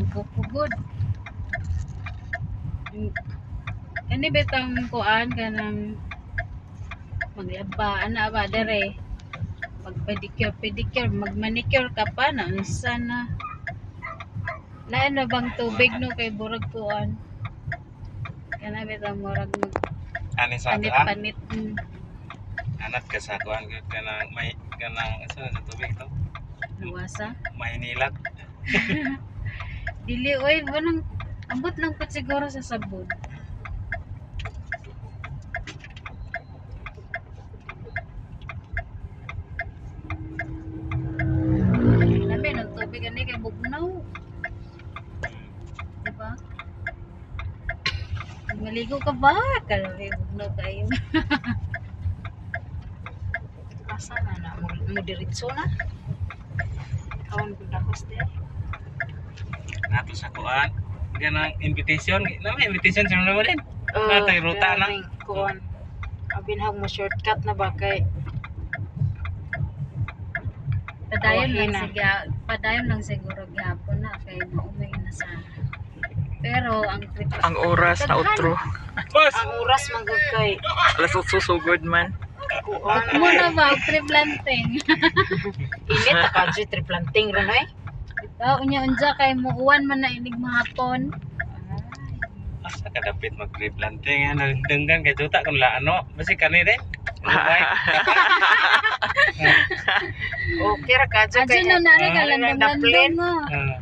ang kupugod. Kani betang kuan kanang maglaba ana ba dere. Mag pedicure pedicure mag manicure ka pa na unsa na. Lain na bang tubig no kay burag kuan. Kana betang murag mag Ani sa panit panit. Mm. Anat ka sa kuan kanang may kanang sa tubig to? Luwasa. Mahinilat. Dili oy bunang ambot lang po siguro sa sabon. Lami ng tubig ani kay bugnaw, di ba? Pag Maligo ka ba? Kalami bugnaw kayo. Asa na na mo, diretso na. Kawan ko dakos di. Nato sa kuan. Ganang invitation. Na may invitation sa mo din. Uh, Natay ruta na. Kuan. Abinhag mo shortcut na ba kay Padayon lang na. sige, padayon lang siguro gihapon na kay maumay na sa pero ang trip Ang oras na utro. Boss! ang oras man gud kay Alas 8 sugod man. kuan. muna ba ang trip lanting Init ta ka jud triplanting ra noy. Ito, unya unja kay muuwan man na inig mahapon. Asa ka dapit mag-replanting. Ano, denggan kay tuta kung laano. Basi kani din. Bye. Okay ra ka jud Adyo na nari ka Ah, lang daplin. mo. Ah,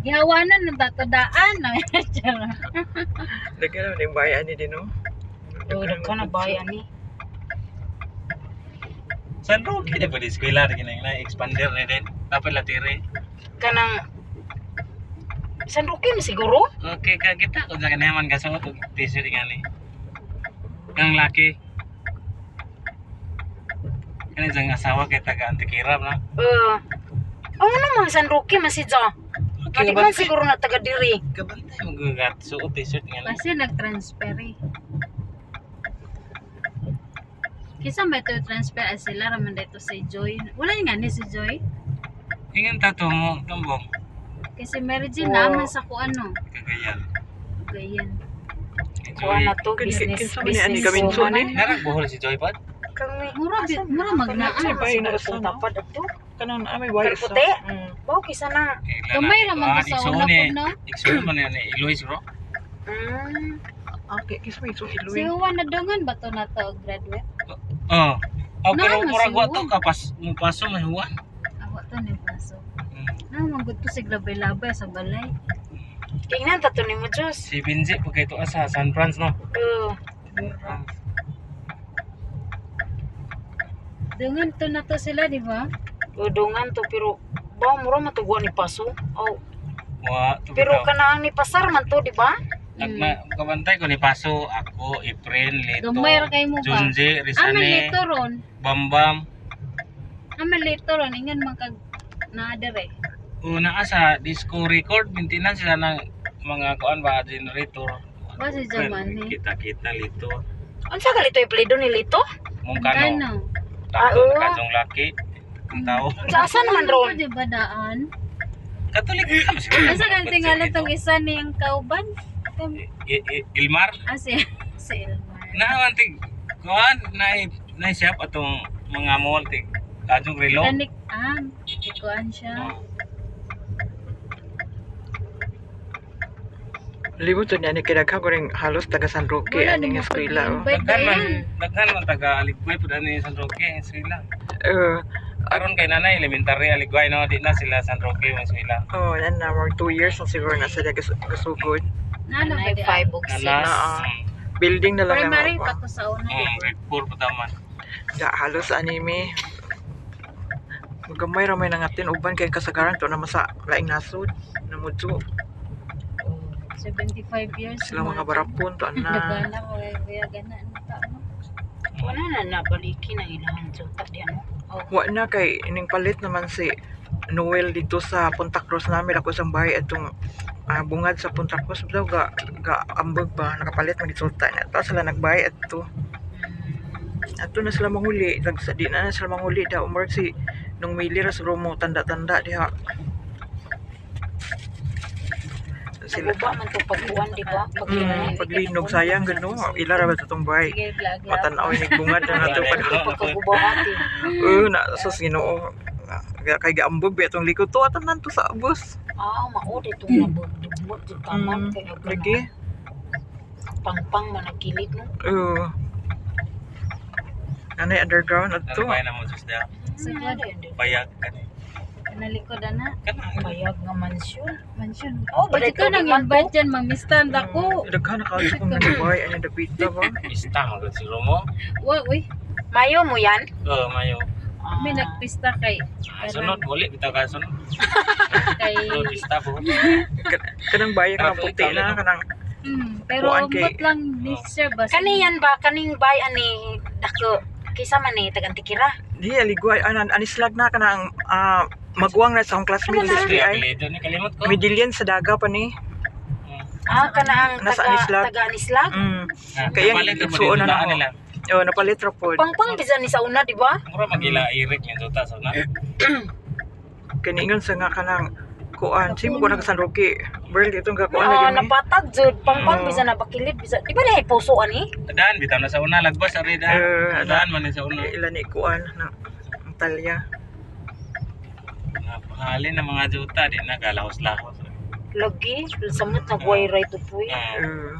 Gihawanan ng tatodaan. Tiyara. Lagi na yung bayan ni Dino. Oh, ka na bayan ni. San Roque na ba di eskwela rin na expander na din. Dapat latire. Kanang San Roque mo siguro? Okay ka kita kung sa kanaman ka sa mo t-shirt nga ni. Kang laki. Kani sang asawa kay taga Antikirab na. Uh, ano naman San Roque masidya? Mati man siguro na taga diri. Kabantay mo gugat suot t-shirt nga ni. Kasi nag-transfer eh. Kisa may to transfer as sila raman dito si Joy. Wala nga ni si Joy. Ingan tato mo tumbong. Kasi Wow. naman sa kung ano. Kagayan. Ganyan. Kuha na to business. man business gamin so ni. Narag buhol si Joy Pat. Kami. Mura, bi- mura magnaan. Ay, bay, Siguro nasa kung na. tapad ato. Kanang amay bayan sa. Puti? Mm. Bao kisa na. Gamay raman ko sa una po na. Iksun man ni Eloise bro. Mm. Okay, kiss me so Si iluwi. Juan na dungan ba to na to graduate? Oh. Oh, pero murag si wa Juan. to kapas mo paso may huwan. To paso. Hmm. Na magud to sig labay-labay sa balay. Tingnan tato ni mo Diyos. Si Binzi pag ito sa San Franz no. Uh, Dungan to na to sila, di ba? udungan to pero ba mura matugwa ni paso. Oh, Wa to pero kanang ni pasar man to, di ba? Nagma kabantay ko ni Paso, ako, Efren, Lito, Gamay ra kay mo ba? Junji, Rizane, lito ron. Bambam. Aman lito ron. Ingan man kag naadere. Una ka sa disco record, maintenance sila ng mga kuan ba generator. Ba si Jaman ni? Kita-kita lito. Unsa gali to ipledo ni Lito? Mong Kano? kano, Ah, na kajong laki. Ang tao. Sa asa naman ron? Di ba daan? Katolik ka mas. Asa kan tingala tong isa ni ang kauban? Ilmar, Ah, si, si Elmar. naamantig kuan na na shop atong mga mall kajong relo. Kanik, ah, ikuan siya. To niya ni kinagha ko rin halos taga San Roque Wala aning eskwela. oh. Daghan man, daghan man taga Aligway pud ani San Roque, Srila. Uh, Karon kay nanay elementary Aligway no, di na sila San Roque man Srila. oh, yan na more 2 years na siguro na sila gas- gasugod. Nano ba di? 5 ug 6. Kanas. Ah. Building na lang Primary pa to sa una. Mm, grade 4 pa taman. Da halos anime. Magamay ra may nangatin uban kay kasagaran to naman sa laing nasod na mudso. 75 years. Sila mga barapon to na. Nagana ko kay kuya gana. Wala na nabaliki ng ilahang juta di ano. Oh, Wa na kay ining palit naman si Noel dito sa Punta Cruz namin ako sa bahay atong ah, bungad sa Punta Cruz daw ga, ga ambag ba nakapalit man resulta na ta sila nagbay ato ato na sila manghuli Nag- di na na sila manghuli daw umurag si nung mili ra siguro mo tanda-tanda diha Sila. Naguba man to pagkuhan, di ba? Mm, paglinog sayang gano. Ila ra ba sa tong bahay? Sige, vlog lang. Matanaw ni bungad na nato pa. Pagkagubaw natin. Oo, na sa Ginoo. Kaya kay gaambog ba itong likod to atanan to sa bus. Ah, maod itong nabugdugmot yung taman. Mm, Kaya ako lagi. na pangpang managkilit no. Oo. Nanay underground at Ano to. ba na mo susda? Sige. Payag ka ni. Nalikod na. Kana. Bayag nga mansyon. Mansion. Oh, Pag ito nang invite dyan, mamistand ako. Daghan na kayo kung nanibay ano dapita ba. Pista mo gud siguro mo. Wa, uy. Mayo mo yan? Oo, mayo. May Ah, nagpista kay, Ah, Sunod muli bitaw ka sunod. kay, Sunod pista po. Kanang bayan kanang puti na kanang hmm, pero Kuan kay- umot lang ni Sir Bas. Kani yan ba? Kaning bayan ni Dako? Kisa man ni Tagantikira. Di aligway anan anislag na kanang ah, magwang na sa akong classmate Ano na? si ay. Apelido ni kalimot ko. Sa daga pa ni. Ah, kana ang Nasa taga, Anislag? taga Anislag? Mm. Ah, Kaya kapalit na na nila. Oh, napalit ra pod. Pangpang bisan ni sa una, di ba? Mura magila irik ni Jota sa na. Kaningon sa nga kanang kuan. Simo ko na sa Rocky. Bird itong kakuan Ah, na yun. eh. napatag jud pangpang Oo. bisan na bakilid bisan. Di ba na puso ani? Daan bitaw na sa una lagbas ari Eh, daan. Daan man ni sa una. Ilan ni kuan na ang talya. Napakali na mga Jota di na kalahos-lahos. Lagi samot na buhay right to puy. Ah,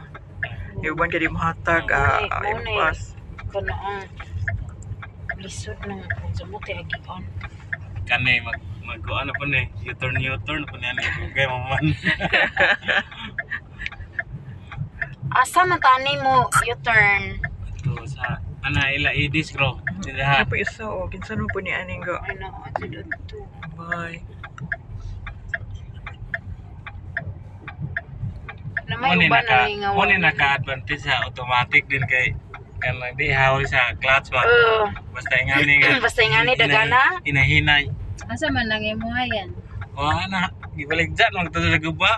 Uh, Iban ka di mahatag. ah, Muna, ay, muna. pas. Kana ang lisod ng samot ay agian. kani mag mag ano pa ni U-turn U-turn pa ni ani kay maman. Asa man tani mo U-turn? To sa ana ila idis bro. Ano Diha. pa isa o. Kinsa no po ni aning ga. Ay na, ato dito. Bye. Na Mo may ni uban naka na nga mo ni naka-advantage sa automatic din kay kan di hawli sa clutch ba. Uh, Basta ingani nga. Basta ingani, dagana. Hinahinay. Asa man nang imo yan? Wa na gibaligjan magtulo sa guba.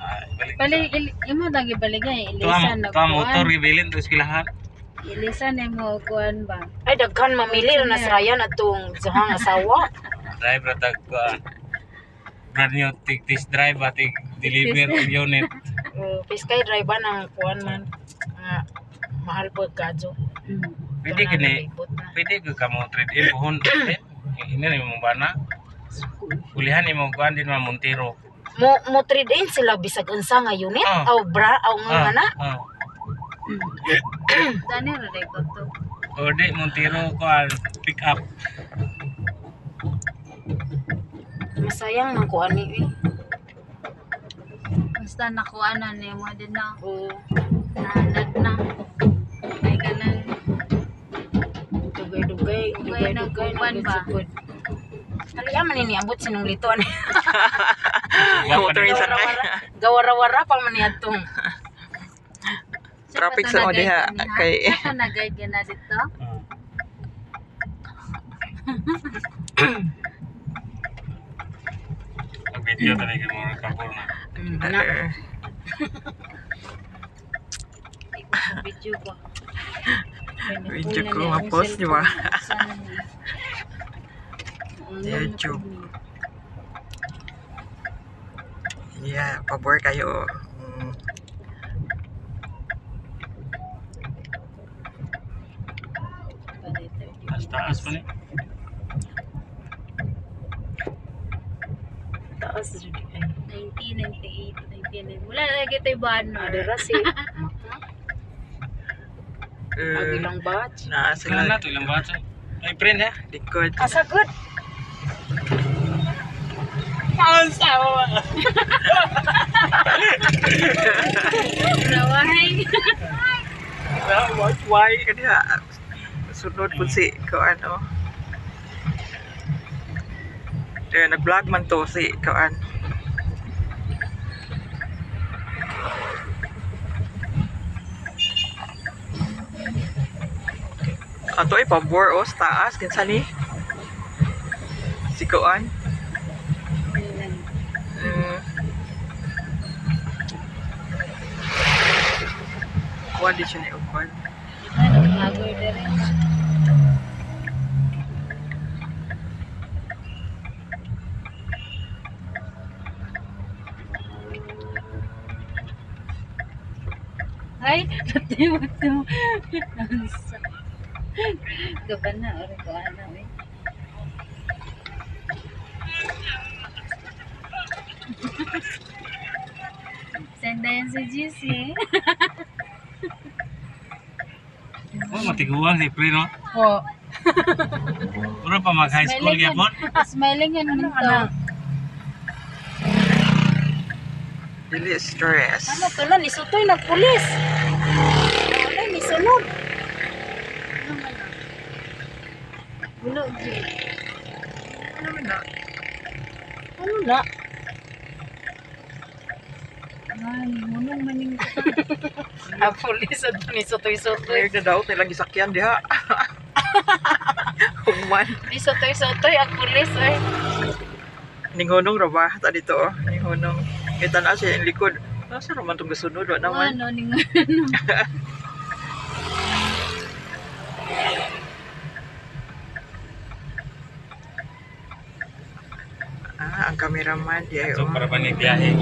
Ay, balik. Imo lang ibaligay. Tuwa, Ilisan na tuwa motor gibilin to eskwelahan. Ilisan na mo kuan ba? ay daghan mamili na nasrayan atong sahang asawa. Drive ra tag kuan. Brand new tig test drive at deliver unit. Uh, Piskay driver ng kuan man. Nga mahal po kadyo. Hmm. Pwede kini pwede ka kamo trade in buhon. Ini na imong bana. Kulihan imong kuan din Montero. Mo mo trade in sila bisag unsa nga unit Ah. aw bra aw nga na. ah. Dani ra ko to. O di Montero kuan pick up. Masayang man ko ani eh. Basta nakuha na ni mo din na. Uh, Nanad na. Ay ganang dugay-dugay, Dugay na dugay-dugay kuwan na ba? gud. Kaliya man ini abot sinong lito ani. Motor isa kay. Gawara-wara pa man niadtong. Traffic sa mo diha kay Saka nag-guide ka na dito? Ang video talaga mo kapor na. Mm, na. uh, Video ba? Video ko, ma-post, di ba? YouTube. yeah, pabor kayo. Mm, Taas taas pa ni. Taas jud ay. 1998, 1998. Wala na lagi tayo banner. Adara si uh, agilang batch. na Sila na sila to ilang baso. Ay friend ha. likod. Asa good. Rawahay. Why? Why? Kaya sunod po si ko ano. Eh, nag-vlog man to si Kaan. Ato ay pabor o sa taas kinsa ni? Si Kaan. Mm. Kuha di siya ni rin. Ay, dati mo ito. Gaban na, ori ko ano eh. Send na yan si GC. Oh, matiguan si Pre, no? Oo. Puro pa mag-high school Smiling yan. yapon. Smiling yan Ano, mo to. ano? Dili stress. Ano pala, ni Sutoy nagpulis. Wala, ni Ano na? Ano na? Man, munong maning ko. Ah, pulis at ni Sutoy. Clear na daw, kailang gisakyan diha. Human. Ni Sutoy, ang pulis ay. Ninghunong ra ba? Ta dito oh. Ninghunong. Kita na siya yung likod. Nasa naman itong gasunod? Wa naman. Ano, ning Ah, ang cameraman. Di ay So, oh. para ba ni biyahe?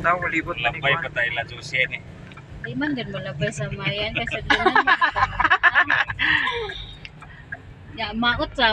Taw, libot na ni Labay Juan. pa tayo la Josie ni. Di man din mo labay sa mayan kasi doon na. Ya, maot sa